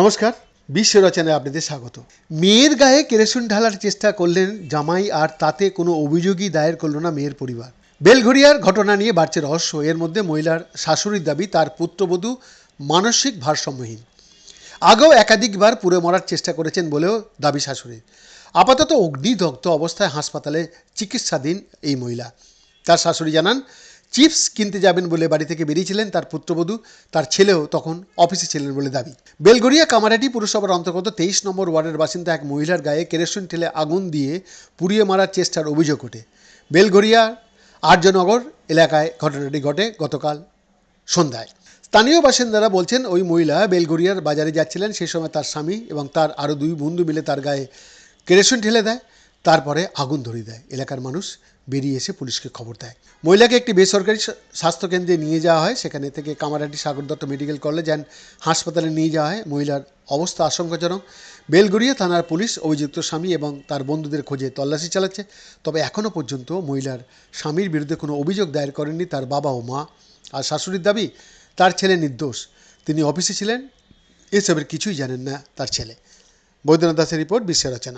নমস্কার বিশ্ব রচনায় আপনাদের স্বাগত। মেয়ের গায়ে কেরোসিন ঢালার চেষ্টা করলেন জামাই, আর তাতে কোনো অভিযোগই দায়ের করল না মেয়ের পরিবার। বেলঘরিয়ার ঘটনা নিয়ে বাড়ছে রহস্য। এর মধ্যে মহিলার শাশুড়ির দাবি, তার পুত্রবধূ মানসিক ভারসাম্যহীন। আগেও একাধিকবার পুড়ে মরার চেষ্টা করেছেন বলেও দাবি শাশুড়ির। আপাতত অগ্নিদগ্ধ অবস্থায় হাসপাতালে চিকিৎসাধীন এই মহিলা। তার শাশুড়ি জানান চিপস কিনতে যাবেন বলে বাড়ি থেকে বেরিয়েছিলেন তার পুত্রবধূ। তার ছেলেও তখন অফিসে ছিলেন বলে দাবি। বেলগড়িয়া কামারাটি পুরসভার অন্তর্গত তেইশ নম্বর ওয়ার্ডের বাসিন্দা এক মহিলার গায়ে কেরোসিন ঠেলে আগুন দিয়ে পুড়িয়ে মারার চেষ্টার অভিযোগ ওঠে। বেলগড়িয়া আর্যনগর এলাকায় ঘটনাটি ঘটে গতকাল সন্ধ্যায়। স্থানীয় বাসিন্দারা বলছেন, ওই মহিলা বেলগড়িয়ার বাজারে যাচ্ছিলেন সেই সময় তার স্বামী এবং তার আরও দুই বন্ধু মিলে তার গায়ে কেরোসিন ঢেলে দেয়। তারপরে আগুন ধরিয়ে দেয়। এলাকার মানুষ বেরিয়ে এসে পুলিশকে খবর দেয়। মহিলাকে একটি বেসরকারি স্বা- স্বাস্থ্যকেন্দ্রে নিয়ে যাওয়া হয়। সেখানে থেকে Kamarhati Sagar Dutta medical college and হাসপাতালে নিয়ে যাওয়া হয়। মহিলার অবস্থা আশঙ্কাজনক। বেলগড়িয়া থানার পুলিশ অভিযুক্ত স্বামী এবং তার বন্ধুদের খোঁজে তল্লাশি চালাচ্ছে। তবে এখনও পর্যন্ত মহিলার স্বামীর বিরুদ্ধে কোনো অভিযোগ দায়ের করেননি তার বাবা ও মা। আর শাশুড়ির দাবি, তার ছেলে নির্দোষ। তিনি অফিসে ছিলেন। এসবের কিছুই জানেন না তার ছেলে। বৈদ্যনাথ দাসের রিপোর্ট বিশ্ব রচনা।